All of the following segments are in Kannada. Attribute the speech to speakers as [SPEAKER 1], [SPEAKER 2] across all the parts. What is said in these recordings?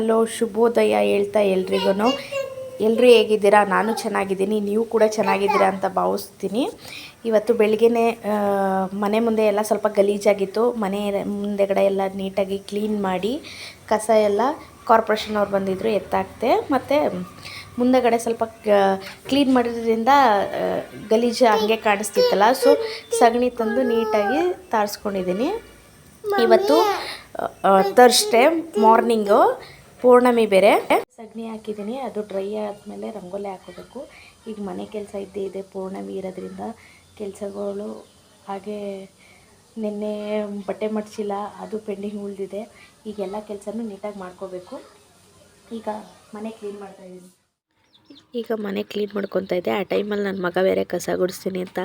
[SPEAKER 1] ಹಲೋ, ಶುಭೋದಯ ಹೇಳ್ತಾ ಎಲ್ರಿಗೂ ಎಲ್ಲರೂ ಹೇಗಿದ್ದೀರಾ? ನಾನು ಚೆನ್ನಾಗಿದ್ದೀನಿ. ನೀವು ಕೂಡ ಚೆನ್ನಾಗಿದ್ದೀರಾ ಅಂತ ಭಾವಿಸ್ತೀನಿ. ಇವತ್ತು ಬೆಳಗ್ಗೆನೇ ಮನೆ ಮುಂದೆ ಎಲ್ಲ ಸ್ವಲ್ಪ ಗಲೀಜಾಗಿತ್ತು. ಮನೆ ಮುಂದೆಗಡೆ ಎಲ್ಲ ನೀಟಾಗಿ ಕ್ಲೀನ್ ಮಾಡಿ, ಕಸ ಎಲ್ಲ ಕಾರ್ಪೊರೇಷನ್ ಅವ್ರು ಬಂದಿದ್ದರು ಎತ್ತಾಕ್ತೆ. ಮತ್ತು ಮುಂದೆಗಡೆ ಸ್ವಲ್ಪ ಕ್ಲೀನ್ ಮಾಡಿದ್ರಿಂದ ಗಲೀಜು ಹಂಗೆ ಕಾಣಿಸ್ತಿತ್ತಲ್ಲ. ಸೊ, ಸಗಣಿ ತಂದು ನೀಟಾಗಿ ತಾರಿಸ್ಕೊಂಡಿದ್ದೀನಿ. ಇವತ್ತು ಥರ್ಸ್ಡೇ ಮಾರ್ನಿಂಗು ಪೌರ್ಣಮಿ ಬೇರೆ. ಸಗಣಿ ಹಾಕಿದ್ದೀನಿ, ಅದು ಡ್ರೈ ಆದಮೇಲೆ ರಂಗೋಲಿ ಹಾಕೋಬೇಕು. ಈಗ ಮನೆ ಕೆಲಸ ಇದ್ದೇ ಇದೆ, ಪೂರ್ಣಮಿ ಇರೋದ್ರಿಂದ ಕೆಲಸಗಳು ಹಾಗೆ ನಿನ್ನೆ ಬಟ್ಟೆ ಮಡ್ಚಿಲ್ಲ ಅದು ಪೆಂಡಿಂಗ್ ಉಳಿದಿದೆ. ಈಗೆಲ್ಲ ಕೆಲಸನೂ ನೀಟಾಗಿ ಮಾಡ್ಕೋಬೇಕು. ಈಗ ಮನೆ ಕ್ಲೀನ್ ಮಾಡ್ತಾ ಇದ್ದೀನಿ. ಈಗ ಮನೆ ಕ್ಲೀನ್ ಮಾಡ್ಕೊತಾ ಇದ್ದೆ. ಆ ಟೈಮಲ್ಲಿ ನನ್ನ ಮಗ ಬೇರೆ ಕಸ ಗುಡಿಸ್ತೀನಿ ಅಂತ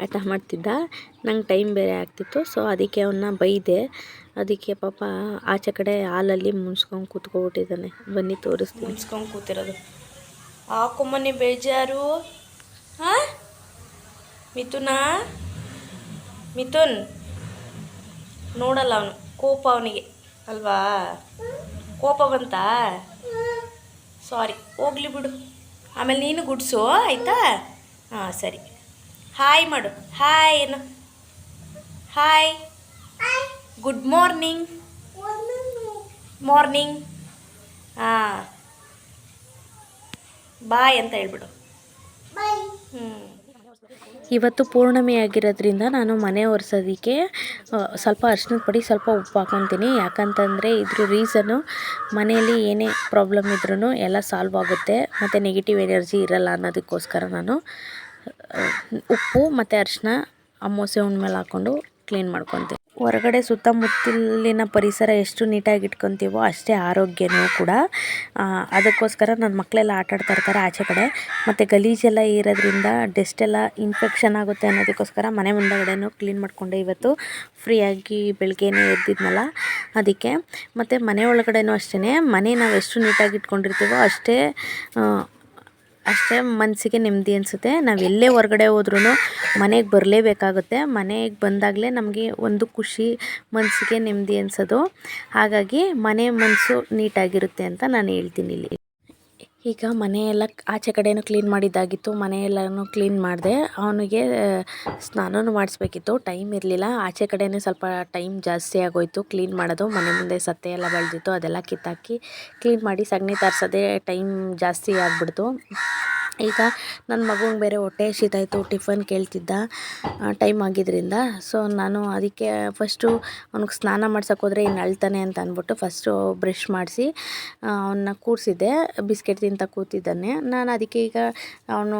[SPEAKER 1] ಆಟ ಮಾಡ್ತಿದ್ದ. ನಂಗೆ ಟೈಮ್ ಬೇರೆ ಆಗ್ತಿತ್ತು. ಸೊ ಅದಕ್ಕೆ ಅವನ್ನ ಬೈದೆ. ಅದಕ್ಕೆ ಪಾಪ ಆಚೆ ಕಡೆ ಹಾಲಲ್ಲಿ ಮುನ್ಸ್ಕೊಂಡು ಕೂತ್ಕೊಬಿಟ್ಟಿದ್ದಾನೆ. ಬನ್ನಿ ತೋರಿಸ್ತೀನಿ. ಮುನ್ಸ್ಕೊಂಡು ಕೂತಿರೋದು. ಹಾಕೊಂಬನ್ನಿ ಬೇಜಾರು. ಹಾಂ? ಮಿಥುನಾ? ಮಿಥುನ್? ನೋಡಲ್ಲ ಅವನು. ಕೋಪ ಅವನಿಗೆ. ಅಲ್ವಾ? ಕೋಪ ಬಂತಾ? ಸಾರಿ ಹೋಗ್ಲಿ ಬಿಡು. ಆಮೇಲೆ ನೀನು ಗುಡ್ಸು ಆಯಿತಾ? ಹಾಂ ಸರಿ. ಹಾಯ್ ಮಾಡು. ಹಾಯ್ ಏನು? ಹಾಯ್ ಗುಡ್ ಮಾರ್ನಿಂಗ್ ಮಾರ್ನಿಂಗ್ ಹಾಂ. ಬಾಯ್ ಅಂತ ಹೇಳ್ಬಿಡು. ಹ್ಞೂ ಇವತ್ತು ಪೂರ್ಣಿಮೆ ಆಗಿರೋದ್ರಿಂದ ನಾನು ಮನೆ ಒರೆಸೋದಕ್ಕೆ ಸ್ವಲ್ಪ ಅರ್ಶಿನದ ಪುಡಿ, ಸ್ವಲ್ಪ ಉಪ್ಪು ಹಾಕೊತೀನಿ. ಯಾಕಂತಂದರೆ ಇದ್ರ ರೀಸನ್ನು ಮನೆಯಲ್ಲಿ ಏನೇ ಪ್ರಾಬ್ಲಮ್ ಇದ್ರೂ ಎಲ್ಲ ಸಾಲ್ವ್ ಆಗುತ್ತೆ. ಮತ್ತು ನೆಗೆಟಿವ್ ಎನರ್ಜಿ ಇರಲ್ಲ ಅನ್ನೋದಕ್ಕೋಸ್ಕರ ನಾನು ಉಪ್ಪು ಮತ್ತು ಅರಿಶಿನ ಅಮಾವಾಸ್ಯೆ ಮೇಲೆ ಹಾಕ್ಕೊಂಡು ಕ್ಲೀನ್ ಮಾಡ್ಕೊತೀವಿ. ಹೊರಗಡೆ ಸುತ್ತಮುತ್ತಲಿನ ಪರಿಸರ ಎಷ್ಟು ನೀಟಾಗಿ ಇಟ್ಕೊತೀವೋ ಅಷ್ಟೇ ಆರೋಗ್ಯನೂ ಕೂಡ. ಅದಕ್ಕೋಸ್ಕರ ನನ್ನ ಮಕ್ಕಳೆಲ್ಲ ಆಟ ಆಡ್ತಾ ಇರ್ತಾರೆ ಆಚೆ ಕಡೆ. ಮತ್ತು ಗಲೀಜೆಲ್ಲ ಇರೋದ್ರಿಂದ ಡಸ್ಟ್ ಎಲ್ಲ ಇನ್ಫೆಕ್ಷನ್ ಆಗುತ್ತೆ ಅನ್ನೋದಕ್ಕೋಸ್ಕರ ಮನೆ ಮುಂದಗಡೆನೂ ಕ್ಲೀನ್ ಮಾಡಿಕೊಂಡೆ ಇವತ್ತು. ಫ್ರೀಯಾಗಿ ಬೆಳಗ್ಗೆನೇ ಎದ್ದಿದ್ನಲ್ಲ, ಅದಕ್ಕೆ. ಮತ್ತು ಮನೆ ಒಳಗಡೆನೂ ಅಷ್ಟೇ ಮನೆ ನಾವು ಎಷ್ಟು ನೀಟಾಗಿ ಇಟ್ಕೊಂಡಿರ್ತೀವೋ ಅಷ್ಟೇ ಅಷ್ಟೇ ಮನಸ್ಸಿಗೆ ನೆಮ್ಮದಿ ಅನಿಸುತ್ತೆ. ನಾವು ಎಲ್ಲೇ ಹೊರಗಡೆ ಹೋದ್ರೂ ಮನೆಗೆ ಬರಲೇಬೇಕಾಗುತ್ತೆ. ಮನೆಗೆ ಬಂದಾಗಲೇ ನಮಗೆ ಒಂದು ಖುಷಿ ಮನಸ್ಸಿಗೆ ನೆಮ್ಮದಿ ಅನಿಸೋದು. ಹಾಗಾಗಿ ಮನೆ ಮನಸ್ಸು ನೀಟಾಗಿರುತ್ತೆ ಅಂತ ನಾನು ಹೇಳ್ತೀನಿ ಇಲ್ಲಿ. ಈಗ ಮನೆಯೆಲ್ಲ ಆಚೆ ಕಡೆಯೂ ಕ್ಲೀನ್ ಮಾಡಿದ್ದಾಗಿತ್ತು, ಮನೆಯೆಲ್ಲನೂ ಕ್ಲೀನ್ ಮಾಡಿದೆ. ಅವನಿಗೆ ಸ್ನಾನನೂ ಮಾಡಿಸ್ಬೇಕಿತ್ತು ಟೈಮ್ ಇರಲಿಲ್ಲ. ಆಚೆ ಕಡೆನೇ ಸ್ವಲ್ಪ ಟೈಮ್ ಜಾಸ್ತಿ ಆಗೋಯಿತು ಕ್ಲೀನ್ ಮಾಡೋದು. ಮನೆ ಮುಂದೆ ಸತ್ತೆ ಎಲ್ಲ ಬೆಳೆದಿತ್ತು, ಅದೆಲ್ಲ ಕಿತ್ತಾಕಿ ಕ್ಲೀನ್ ಮಾಡಿ ಸಗಣಿ ತರಿಸೋದೇ ಟೈಮ್ ಜಾಸ್ತಿ ಆಗಿಬಿಡ್ತು. ಈಗ ನನ್ನ ಮಗುಂಗೆ ಬೇರೆ ಹೊಟ್ಟೆ ಹಸಿತಾಯಿತ್ತು ಟಿಫನ್ ಕೇಳ್ತಿದ್ದ ಟೈಮ್ ಆಗಿದ್ದರಿಂದ ಸೊ ನಾನು ಅದಕ್ಕೆ ಫಸ್ಟು ಅವ್ನಿಗೆ ಸ್ನಾನ ಮಾಡ್ಸೋಕೆ ಹೋದರೆ ಇನ್ನು ಅಳ್ತಾನೆ ಅಂತ ಅಂದ್ಬಿಟ್ಟು ಫಸ್ಟು ಬ್ರಷ್ ಮಾಡಿಸಿ ಅವನ್ನ ಕೂರಿಸಿದ್ದೆ. ಬಿಸ್ಕೆಟ್ ತಿಂತ ಕೂತಿದ್ದಾನೆ. ನಾನು ಅದಕ್ಕೆ ಈಗ ಅವನು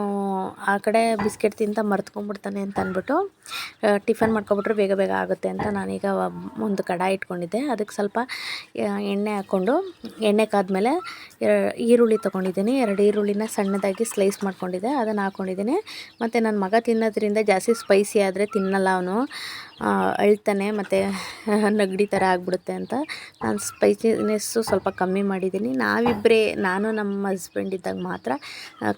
[SPEAKER 1] ಆ ಕಡೆ ಬಿಸ್ಕೆಟ್ ತಿಂತ ಮರ್ತ್ಕೊಂಡ್ಬಿಡ್ತಾನೆ ಅಂತ ಅಂದ್ಬಿಟ್ಟು ಟಿಫನ್ ಮಾಡ್ಕೊಬಿಟ್ರೆ ಬೇಗ ಬೇಗ ಆಗುತ್ತೆ ಅಂತ ನಾನೀಗ ಒಂದು ಕಡಾಯಿ ಇಟ್ಕೊಂಡಿದ್ದೆ. ಅದಕ್ಕೆ ಸ್ವಲ್ಪ ಎಣ್ಣೆ ಹಾಕ್ಕೊಂಡು, ಎಣ್ಣೆ ಕಾದ್ಮೇಲೆ ಈರುಳ್ಳಿ ತೊಗೊಂಡಿದ್ದೀನಿ. ಎರಡು ಈರುಳ್ಳಿನ ಸಣ್ಣದಾಗಿ ಸ್ಲೈಸ್ ಮಾಡ್ಕೊಂಡಿದ್ದೆ, ಅದನ್ನು ಹಾಕ್ಕೊಂಡಿದ್ದೀನಿ ಮತ್ತು ನನ್ನ ಮಗ ತಿನ್ನೋದ್ರಿಂದ ಜಾಸ್ತಿ ಸ್ಪೈಸಿ ಆದರೆ ತಿನ್ನಲ್ಲ ಅವನು. ಅಳ್ತಾನೆ, ಮತ್ತು ನೆಗಡಿ ಥರ ಆಗಿಬಿಡುತ್ತೆ ಅಂತ. ನಾನು ಸ್ಪೈಸಿನೆಸ್ಸು ಸ್ವಲ್ಪ ಕಮ್ಮಿ ಮಾಡಿದ್ದೀನಿ. ನಾವಿಬ್ಬರೇ ನಾನು ನಮ್ಮ ಹಸ್ಬೆಂಡ್ ಇದ್ದಾಗ ಮಾತ್ರ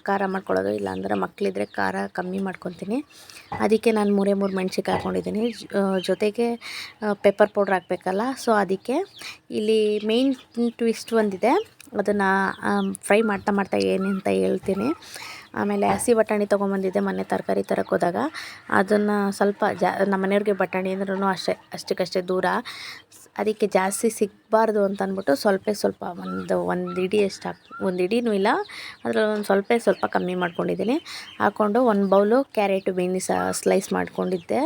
[SPEAKER 1] ಖಾರ ಮಾಡ್ಕೊಳ್ಳೋದು, ಇಲ್ಲಾಂದ್ರೆ ಮಕ್ಕಳಿದ್ರೆ ಖಾರ ಕಮ್ಮಿ ಮಾಡ್ಕೊತೀನಿ. ಅದಕ್ಕೆ ನಾನು ಮೂರೇ ಮೂರು ಮೆಣ್ಸಿನ್ಕಾಯಿ ಹಾಕ್ಕೊಂಡಿದ್ದೀನಿ ಜೊತೆಗೆ ಪೆಪ್ಪರ್ ಪೌಡ್ರ್ ಹಾಕಬೇಕಲ್ಲ ಸೊ ಅದಕ್ಕೆ ಇಲ್ಲಿ ಮೇಯ್ನ್ ಟ್ವಿಸ್ಟ್ ಒಂದಿದೆ. ಅದನ್ನು ಫ್ರೈ ಮಾಡ್ತಾ ಮಾಡ್ತಾ ಏನಂತ ಹೇಳ್ತೀನಿ. ಆಮೇಲೆ ಹಸಿ ಬಟಾಣಿ ತೊಗೊಂಬಂದಿದ್ದೆ ಮೊನ್ನೆ ತರಕಾರಿ ತರಕ್ಕೆ ಹೋದಾಗ. ಅದನ್ನು ಸ್ವಲ್ಪ ಜಾ ನಮ್ಮ ಮನೆಯವ್ರಿಗೆ ಬಟಾಣಿ ಅಂದ್ರೂ ಅಷ್ಟೇ, ಅಷ್ಟಕ್ಕಷ್ಟೇ ದೂರ. ಅದಕ್ಕೆ ಜಾಸ್ತಿ ಸಿಗಬಾರ್ದು ಅಂತ ಅಂದ್ಬಿಟ್ಟು ಸ್ವಲ್ಪ ಸ್ವಲ್ಪ ಒಂದು ಒಂದು ಇಡಿ ಎಷ್ಟು ಹಾಕಿ, ಒಂದು ಇಡಿನೂ ಇಲ್ಲ. ಅದರಲ್ಲಿ ಒಂದು ಸ್ವಲ್ಪ ಸ್ವಲ್ಪ ಕಮ್ಮಿ ಮಾಡ್ಕೊಂಡಿದ್ದೀನಿ. ಹಾಕ್ಕೊಂಡು ಒಂದು ಬೌಲು ಕ್ಯಾರೆಟು ಬೀನ್ಸ್ ಸ್ಲೈಸ್ ಮಾಡ್ಕೊಂಡಿದ್ದೆ.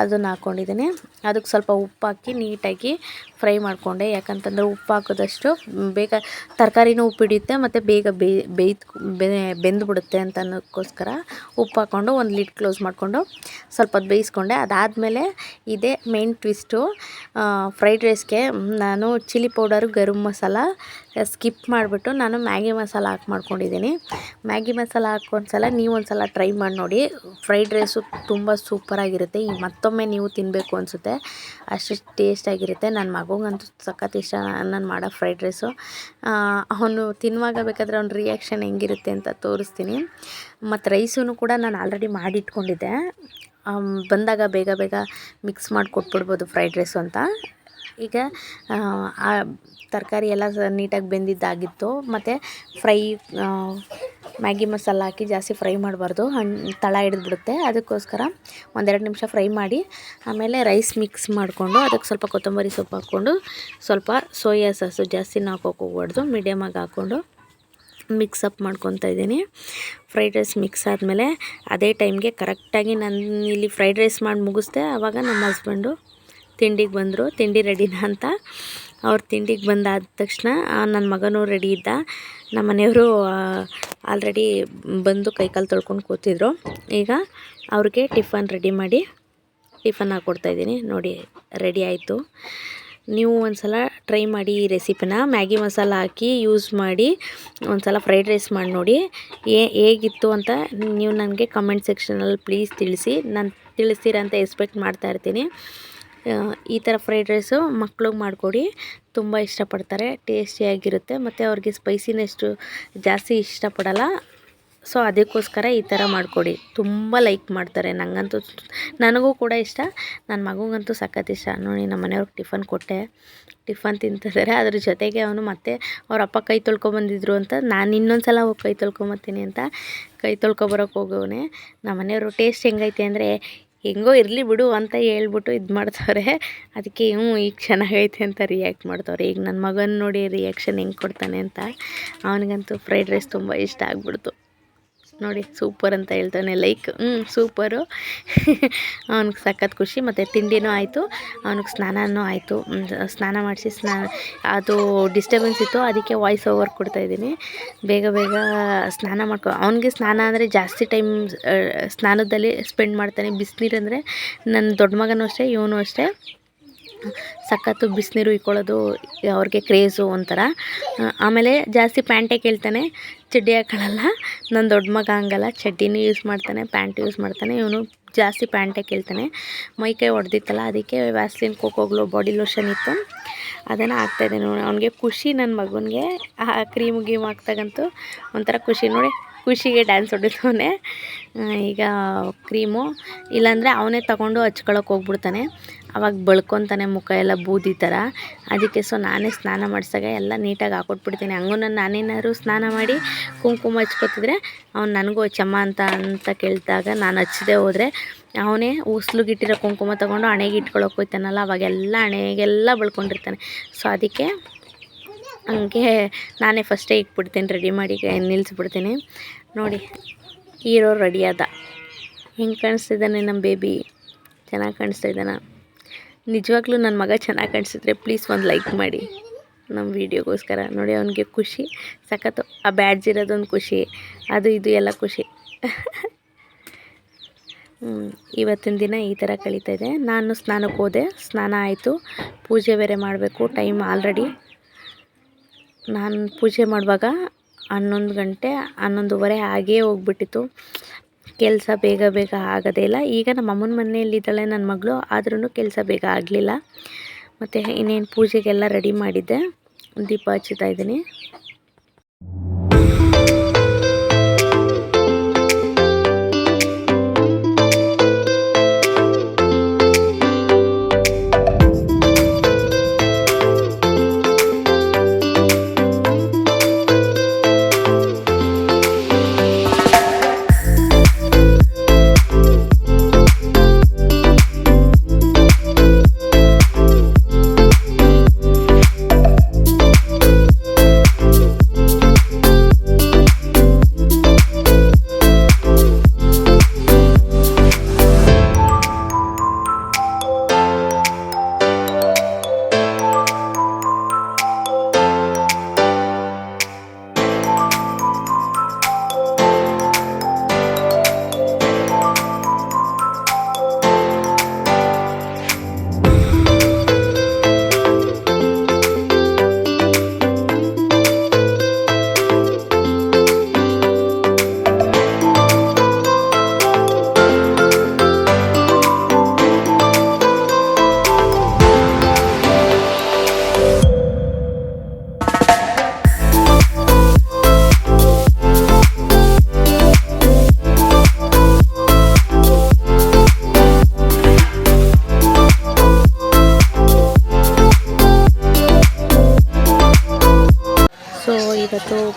[SPEAKER 1] ಅದನ್ನು ಹಾಕ್ಕೊಂಡಿದ್ದೀನಿ. ಅದಕ್ಕೆ ಸ್ವಲ್ಪ ಉಪ್ಪು ಹಾಕಿ ನೀಟಾಗಿ ಫ್ರೈ ಮಾಡಿಕೊಂಡೆ. ಯಾಕಂತಂದರೆ ಉಪ್ಪು ಹಾಕಿದಷ್ಟು ಬೇಗ ತರಕಾರಿನೂ ಉಪ್ಪು ಹಿಡಿಯುತ್ತೆ, ಮತ್ತು ಬೇಗ ಬೇಯ್ ಬೆಂದು ಬಿಡುತ್ತೆ ಅಂತ ಅನ್ನೋಕ್ಕೋಸ್ಕರ ಉಪ್ಪು ಹಾಕ್ಕೊಂಡು ಒಂದು ಲಿಡ್ ಕ್ಲೋಸ್ ಮಾಡಿಕೊಂಡು ಸ್ವಲ್ಪ ಹೊತ್ತು ಬೇಯಿಸ್ಕೊಂಡೆ. ಅದಾದಮೇಲೆ ಇದೇ ಮೇನ್ ಟ್ವಿಸ್ಟು ಫ್ರೈಡ್ ರೈಸ್ಗೆ ನಾನು chilli powder, garam masala skip ಮಾಡಿಬಿಟ್ಟು ನಾನು ಮ್ಯಾಗಿ ಮಸಾಲ ಹಾಕಿ ಮಾಡ್ಕೊಂಡಿದ್ದೀನಿ. ಮ್ಯಾಗಿ ಮಸಾಲ ಸಲ ನೀವು ಒಂದು ಸಲ ಟ್ರೈ ಮಾಡಿ ನೋಡಿ. ಫ್ರೈಡ್ ರೈಸು ತುಂಬ ಸೂಪರಾಗಿರುತ್ತೆ ಈ ಮತ್ತೊಮ್ಮೆ ನೀವು ತಿನ್ನಬೇಕು ಅನಿಸುತ್ತೆ. ಅಷ್ಟು ಟೇಸ್ಟಾಗಿರುತ್ತೆ ನನ್ನ ಮಗುಗಂತೂ ಸಖತ್ ಇಷ್ಟ ನಾನು ಮಾಡೋ ಫ್ರೈಡ್ ರೈಸು ಅವನು ತಿನ್ನುವಾಗ ಬೇಕಾದರೆ ಅವ್ನ ರಿಯಾಕ್ಷನ್ ಹೆಂಗಿರುತ್ತೆ ಅಂತ ತೋರಿಸ್ತೀನಿ. ಮತ್ತು ರೈಸೂ ಕೂಡ ನಾನು ಆಲ್ರೆಡಿ ಮಾಡಿಟ್ಕೊಂಡಿದ್ದೆ. ಬಂದಾಗ ಬೇಗ ಬೇಗ ಮಿಕ್ಸ್ ಮಾಡಿ ಕೊಟ್ಬಿಡ್ಬೋದು ಫ್ರೈಡ್ ರೈಸು ಅಂತ. ಈಗ ಆ, ತರಕಾರಿ ಎಲ್ಲ ನೀಟಾಗಿ ಬೆಂದಿದ್ದಾಗಿತ್ತು. ಮತ್ತು ಫ್ರೈ ಮ್ಯಾಗಿ ಮಸಾಲ ಹಾಕಿ ಜಾಸ್ತಿ ಫ್ರೈ ಮಾಡಬಾರ್ದು. ಹಣ್ಣು ತಳ ಹಿಡಿದ್ಬಿಡುತ್ತೆ. ಅದಕ್ಕೋಸ್ಕರ ಒಂದೆರಡು ನಿಮಿಷ ಫ್ರೈ ಮಾಡಿ ಆಮೇಲೆ ರೈಸ್ ಮಿಕ್ಸ್ ಮಾಡಿಕೊಂಡು ಅದಕ್ಕೆ ಸ್ವಲ್ಪ ಕೊತ್ತಂಬರಿ ಸೊಪ್ಪು ಹಾಕ್ಕೊಂಡು ಸ್ವಲ್ಪ ಸೋಯಾ ಸಾಸು ಜಾಸ್ತಿ ಹಾಕೋಕೆ ಹೋಗ್ಬಾರ್ದು ಮೀಡಿಯಮಾಗಿ ಹಾಕ್ಕೊಂಡು ಮಿಕ್ಸಪ್ ಮಾಡ್ಕೊತಾ ಇದ್ದೀನಿ. ಫ್ರೈಡ್ ರೈಸ್ ಮಿಕ್ಸ್ ಆದಮೇಲೆ ಅದೇ ಟೈಮ್ಗೆ ಕರೆಕ್ಟಾಗಿ ನಾನು ಇಲ್ಲಿ ಫ್ರೈಡ್ ರೈಸ್ ಮಾಡಿ ಮುಗಿಸ್ದೆ ಆವಾಗ ನಮ್ಮ ಹಸ್ಬೆಂಡು ತಿಂಡಿಗೆ ಬಂದರು, ತಿಂಡಿ ರೆಡಿನಾ ಅಂತ. ಅವ್ರು ತಿಂಡಿಗೆ ಬಂದಾದ ತಕ್ಷಣ ನನ್ನ ಮಗನೂ ರೆಡಿ ಇದ್ದ. ನಮ್ಮ ಮನೆಯವರು ಆಲ್ರೆಡಿ ಬಂದು ಕೈಕಾಲು ತೊಳ್ಕೊಂಡು ಕೂತಿದ್ರು. ಈಗ ಅವ್ರಿಗೆ ಟಿಫನ್ ರೆಡಿ ಮಾಡಿ ಟಿಫನ್ ಹಾಕ್ಕೊಡ್ತಾಯಿದ್ದೀನಿ ನೋಡಿ ರೆಡಿ ಆಯಿತು. ನೀವು ಒಂದು ಸಲ ಟ್ರೈ ಮಾಡಿ ಈ ರೆಸಿಪಿನ ಮ್ಯಾಗಿ ಮಸಾಲ ಹಾಕಿ ಯೂಸ್ ಮಾಡಿ ಒಂದು ಸಲ ಫ್ರೈಡ್ ರೈಸ್ ಮಾಡಿ ನೋಡಿ. ಏ ಹೇಗಿತ್ತು ಅಂತ ನೀವು ನನಗೆ ಕಮೆಂಟ್ ಸೆಕ್ಷನಲ್ಲಿ ಪ್ಲೀಸ್ ತಿಳಿಸಿ. ನಾನು ತಿಳಿಸ್ತೀರ ಅಂತ ಎಕ್ಸ್ಪೆಕ್ಟ್ ಮಾಡ್ತಾ ಇರ್ತೀನಿ. ಈ ಥರ ಫ್ರೈಡ್ ರೈಸು ಮಕ್ಳಿಗೆ ಮಾಡಿಕೊಡಿ. ತುಂಬ ಇಷ್ಟಪಡ್ತಾರೆ. ಟೇಸ್ಟಿಯಾಗಿರುತ್ತೆ. ಮತ್ತು ಅವ್ರಿಗೆ ಸ್ಪೈಸಿನಷ್ಟು ಜಾಸ್ತಿ ಇಷ್ಟಪಡಲ್ಲ. ಸೊ, ಅದಕ್ಕೋಸ್ಕರ ಈ ಥರ ಮಾಡಿಕೊಡಿ. ತುಂಬ ಲೈಕ್ ಮಾಡ್ತಾರೆ. ನನಗಂತೂ ನನಗೂ ಕೂಡ ಇಷ್ಟ. ನನ್ನ ಮಗುಗಂತೂ ಸಖತ್ ಇಷ್ಟ. ನೋಡಿ, ನಮ್ಮ ಮನೆಯವ್ರಿಗೆ ಟಿಫನ್ ಕೊಟ್ಟೆ. ಟಿಫನ್ ತಿಂತಿದ್ದಾರೆ ಅದ್ರ ಜೊತೆಗೆ ಅವನು ಮತ್ತೆ ಅವ್ರ ಅಪ್ಪ ಕೈ ತೊಳ್ಕೊಬಂದಿದ್ರು ಅಂತ ನಾನು ಇನ್ನೊಂದು ಸಲ ಹೋಗಿ ಕೈ ತೊಳ್ಕೊಂಬತ್ತೀನಿ ಅಂತ ಕೈ ತೊಳ್ಕೊಬರೋಕೆ ಹೋಗವನೆ. ನಮ್ಮ ಮನೆಯವರು ಟೇಸ್ಟ್ ಹೆಂಗೈತೆ ಅಂದರೆ ಹೆಂಗೋ ಇರಲಿ ಬಿಡು ಅಂತ ಹೇಳ್ಬಿಟ್ಟು ಇದು ಮಾಡ್ತವ್ರೆ. ಅದಕ್ಕೆ, ಹ್ಞೂ, ಈಗ ಚೆನ್ನಾಗೈತೆ ಅಂತ ರಿಯಾಕ್ಟ್ ಮಾಡ್ತವ್ರೆ. ಈಗ ನನ್ನ ಮಗನ ನೋಡಿ ರಿಯಾಕ್ಷನ್ ಹೆಂಗೆ ಕೊಡ್ತಾನೆ ಅಂತ. ಅವನಿಗಂತೂ ಫ್ರೈಡ್ ರೈಸ್ ತುಂಬ ಇಷ್ಟ ಆಗ್ಬಿಡ್ತು. ನೋಡಿ ಸೂಪರ್ ಅಂತ ಹೇಳ್ತಾನೆ ಲೈಕ್ ಹ್ಞೂ ಸೂಪರು ಅವ್ನಿಗೆ ಸಖತ್ ಖುಷಿ, ಮತ್ತು ತಿಂಡಿನೂ ಆಯಿತು, ಅವ್ನಿಗೆ ಸ್ನಾನನೂ ಆಯಿತು. ಸ್ನಾನ ಮಾಡಿಸಿ ಸ್ನಾನ ಅದು ಡಿಸ್ಟರ್ಬೆನ್ಸ್ ಇತ್ತು, ಅದಕ್ಕೆ ವಾಯ್ಸ್ ಓವರ್ ಕೊಡ್ತಾಯಿದ್ದೀನಿ ಬೇಗ ಬೇಗ ಸ್ನಾನ ಮಾಡ್ಕೊ, ಅವನಿಗೆ ಸ್ನಾನ ಅಂದರೆ ಜಾಸ್ತಿ ಟೈಮ್ ಸ್ನಾನದಲ್ಲಿ ಸ್ಪೆಂಡ್ ಮಾಡ್ತಾನೆ ಬಿಸಿನೀರು ಅಂದರೆ ನನ್ನ ದೊಡ್ಡ ಮಗನೂ ಅಷ್ಟೇ, ಇವನು ಅಷ್ಟೇ. ಸಖತ್ತು ಬಿಸಿನೀರು ಇಕ್ಕೊಳ್ಳೋದು, ಅವ್ರಿಗೆ ಕ್ರೇಜು ಒಂಥರ. ಆಮೇಲೆ ಜಾಸ್ತಿ ಪ್ಯಾಂಟೇ ಕೇಳ್ತಾನೆ, ಚಡ್ಡಿ ಹಾಕೊಳ್ಳಲ್ಲ. ನನ್ನ ದೊಡ್ಡ ಮಗ ಹಂಗಲ್ಲ, ಚಡ್ಡಿನೂ ಯೂಸ್ ಮಾಡ್ತಾನೆ, ಪ್ಯಾಂಟ್ ಯೂಸ್ ಮಾಡ್ತಾನೆ, ಇವನು ಜಾಸ್ತಿ ಪ್ಯಾಂಟೇ ಕೇಳ್ತಾನೆ. ಮೈ ಕೈ ಹೊಡೆದಿತ್ತಲ್ಲ ಅದಕ್ಕೆ ವ್ಯಾಸ್ಲಿನ್ ಕೋಕೋಗ್ಲೋ ಬಾಡಿ ಲೋಷನ್ ಇತ್ತು. ಅದನ್ನು ಹಾಕ್ತಾಯಿದ್ದೆ ನೋಡಿ, ಅವನಿಗೆ ಖುಷಿ ನನ್ನ ಮಗನಿಗೆ. ಆ ಕ್ರೀಮ್ ಗೀಮ್ ಹಾಕ್ದಾಗಂತೂ ಒಂಥರ ಖುಷಿ. ನೋಡಿ ಖುಷಿಗೆ ಡ್ಯಾನ್ಸ್ ಹೊಡಿತವನೆ. ಈಗ ಕ್ರೀಮು, ಇಲ್ಲಾಂದರೆ ಅವನೇ ತಗೊಂಡು ಹಚ್ಕೊಳಕ್ಕೆ ಹೋಗ್ಬಿಡ್ತಾನೆ. ಅವಾಗ ಬಳ್ಕೊತಾನೆ ಮುಖ ಎಲ್ಲ ಬೂದಿ ಥರ ಅದಕ್ಕೆ ಸೊ ನಾನೇ ಸ್ನಾನ ಮಾಡಿಸಿದಾಗ ಎಲ್ಲ ನೀಟಾಗಿ ಹಾಕೊಟ್ಬಿಡ್ತೀನಿ. ಹಂಗೂ ನಾನು ನಾನೇನಾದ್ರು ಸ್ನಾನ ಮಾಡಿ ಕುಂಕುಮ ಹಚ್ಕೊತಿದ್ರೆ ಅವ್ನು ನನಗೂ ಚಮ್ಮ ಅಂತ ಅಂತ ಕೇಳಿದಾಗ ನಾನು ಹಚ್ಚದೆ ಹೋದರೆ ಅವನೇ ಉಸ್ಲುಗಿಟ್ಟಿರೋ ಕುಂಕುಮ ತೊಗೊಂಡು ಹಣೆಗೆ ಇಟ್ಕೊಳಕ್ಕೆ ಹೋಗ್ತಾನಲ್ಲ ಅವಾಗೆಲ್ಲ ಹಣೆಗೆಲ್ಲ ಬಳ್ಕೊಂಡಿರ್ತಾನೆ. ಸೊ ಅದಕ್ಕೆ ಹಂಗೆ ನಾನೇ ಫಸ್ಟೇ ಇಟ್ಬಿಡ್ತೀನಿ ರೆಡಿ ಮಾಡಿ ನಿಲ್ಲಿಸ್ಬಿಡ್ತೀನಿ ನೋಡಿ, ಹೀರೋ ರೆಡಿ ಆದ. ಹೆಂಗೆ ಕಾಣಿಸ್ತಿದ್ದಾನೆ ನಮ್ಮ ಬೇಬಿ ಚೆನ್ನಾಗಿ ಕಾಣಿಸ್ತಾ ಇದ್ದಾನ? ನಿಜವಾಗ್ಲೂ ನನ್ನ ಮಗ ಚೆನ್ನಾಗಿ ಕಾಣಿಸಿದ್ರೆ ಪ್ಲೀಸ್ ಒಂದು ಲೈಕ್ ಮಾಡಿ. ನಮ್ಮ ವೀಡಿಯೋಗೋಸ್ಕರ ನೋಡಿ, ಅವನಿಗೆ ಖುಷಿ. ಸಖತ್ತು, ಆ ಬ್ಯಾಡ್ಜ್ ಇರೋದೊಂದು ಖುಷಿ. ಅದು, ಇದು ಎಲ್ಲ ಖುಷಿ. ಇವತ್ತಿನ ದಿನ ಈ ಥರ ಕಳೀತಾ ಇದೆ. ನಾನು ಸ್ನಾನಕ್ಕೆ ಹೋದೆ ಸ್ನಾನ ಆಯಿತು. ಪೂಜೆ ಬೇರೆ ಮಾಡಬೇಕು. ಟೈಮ್ ಆಲ್ರೆಡಿ ನಾನು ಪೂಜೆ ಮಾಡುವಾಗ ಹನ್ನೊಂದು ಗಂಟೆ, ಹನ್ನೊಂದುವರೆ ಹಾಗೇ ಹೋಗ್ಬಿಟ್ಟಿತ್ತು. ಕೆಲಸ ಬೇಗ ಬೇಗ ಆಗೋದೇ ಇಲ್ಲ. ಈಗ ನಮ್ಮ ಅಮ್ಮನ ಮನೆಯಲ್ಲಿದ್ದಾಳೆ ನನ್ನ ಮಗಳು ಆದ್ರೂ ಕೆಲಸ ಬೇಗ ಆಗಲಿಲ್ಲ. ಮತ್ತು ಇನ್ನೇನು ಪೂಜೆಗೆಲ್ಲ ರೆಡಿ ಮಾಡಿದ್ದೆ. ದೀಪ ಹಚ್ಚುತ್ತಾ ಇದ್ದೀನಿ.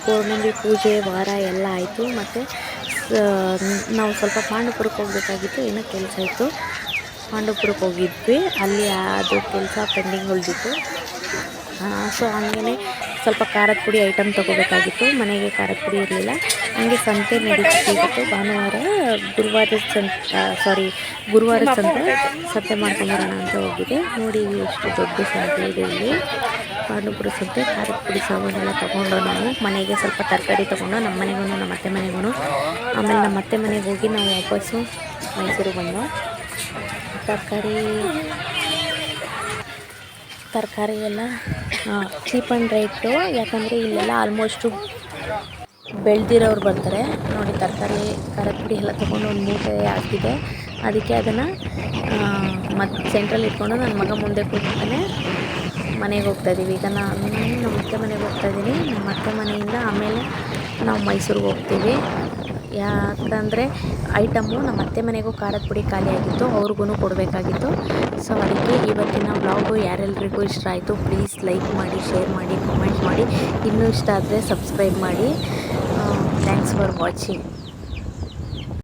[SPEAKER 1] ಪೌರ್ಣಮಿ ಪೂಜೆ, ವಾರ ಎಲ್ಲ ಆಯಿತು. ಮತ್ತು ನಾವು ಸ್ವಲ್ಪ ಪಾಂಡವಪುರಕ್ಕೆ ಹೋಗಬೇಕಾಗಿತ್ತು. ಏನೋ ಕೆಲಸ ಇತ್ತು. ಪಾಂಡವಪುರಕ್ಕೆ ಹೋಗಿದ್ವಿ. ಅಲ್ಲಿ ಅದು ಕೆಲಸ ಪೆಂಡಿಂಗ್ ಉಳಿದಿತ್ತು. ಸೊ ಹಂಗೇ ಸ್ವಲ್ಪ ಖಾರದ ಪುಡಿ ಐಟಮ್ ತೊಗೋಬೇಕಾಗಿತ್ತು. ಮನೆಗೆ ಖಾರದ ಪುಡಿ ಇರಲಿಲ್ಲ. ಹಂಗೆ ಸಂತೆ ನಡೀತಿತ್ತು ಭಾನುವಾರ ಗುರುವಾರ ಸಂತ ಸಾರಿ ಗುರುವಾರ ಸಂತೆ ಸಂತೆ ಮಾಡ್ಕೊಂಬರೋಣ ಅಂತ ಹೋಗಿದೆ. ನೋಡಿ ಎಷ್ಟು ದೊಡ್ಡ ಸಂತೆ ಇದೆ ಇಲ್ಲಿ. ಪಾಂಡವಪುರ ಸಂತೆ ಖಾರದ ಪುಡಿ ಸಾಮಾನೆಲ್ಲ ತೊಗೊಂಡು ನಾವು ಮನೆಗೆ ಸ್ವಲ್ಪ ತರಕಾರಿ ತೊಗೊಂಡು ನಮ್ಮ ಮನೆಗೂ ನಮ್ಮ ಅತ್ತೆ ಮನೆಗೂ. ಆಮೇಲೆ ನಮ್ಮ ಅತ್ತೆ ಮನೆಗೆ ಹೋಗಿ ನಾವು ವಾಪಸ್ಸು ಮೈಸೂರಿಗೆ ಬಂದು ತರಕಾರಿ ತರಕಾರಿ ಎಲ್ಲ ಚೀಪ್ ಆ್ಯಂಡ್ ರೈಟು ಯಾಕಂದರೆ ಇಲ್ಲೆಲ್ಲ ಆಲ್ಮೋಸ್ಟು ಬೆಳೆದಿರೋರು ಬರ್ತಾರೆ. ನೋಡಿ, ತರಕಾರಿ, ಖಾರದ ಪುಡಿ ಎಲ್ಲ ತೊಗೊಂಡು ಒಂದು ಮೂಟೆ ಆಗ್ತಿದೆ. ಅದಕ್ಕೆ ಅದನ್ನು ಮತ್ತು ಸೆಂಟ್ರಲ್ಲಿ ಇಟ್ಕೊಂಡು ನನ್ನ ಮಗ ಮುಂದೆ ಕೂತ್ಕೊಂಡೆ ಮನೆಗೆ ಹೋಗ್ತಾ ಇದ್ದೀವಿ. ಈಗ ನಾನು ನಮ್ಮ ಅತ್ತೆ ಮನೆಗೆ ಹೋಗ್ತಾ ಇದ್ದೀನಿ. ನಮ್ಮ ಅತ್ತೆ ಮನೆಯಿಂದ ಆಮೇಲೆ ನಾವು ಮೈಸೂರಿಗೆ ಹೋಗ್ತೀವಿ. ಯಾಕಂದರೆ ಐಟಮ್ಮು ನಮ್ಮ ಅತ್ತೆ ಮನೆಗೂ ಖಾರದ ಪುಡಿ ಖಾಲಿಯಾಗಿತ್ತು ಅವ್ರಿಗೂ ಕೊಡಬೇಕಾಗಿತ್ತು. ಸೊ ಅದಕ್ಕೆ ಇವತ್ತಿನ ಬ್ಲಾಗು ಯಾರೆಲ್ಲರಿಗೂ ಇಷ್ಟ ಆಯಿತು ಪ್ಲೀಸ್ ಲೈಕ್ ಮಾಡಿ ಶೇರ್ ಮಾಡಿ ಕಾಮೆಂಟ್ ಮಾಡಿ. ಇನ್ನೂ ಇಷ್ಟ ಆದರೆ ಸಬ್ಸ್ಕ್ರೈಬ್ ಮಾಡಿ. Thanks for watching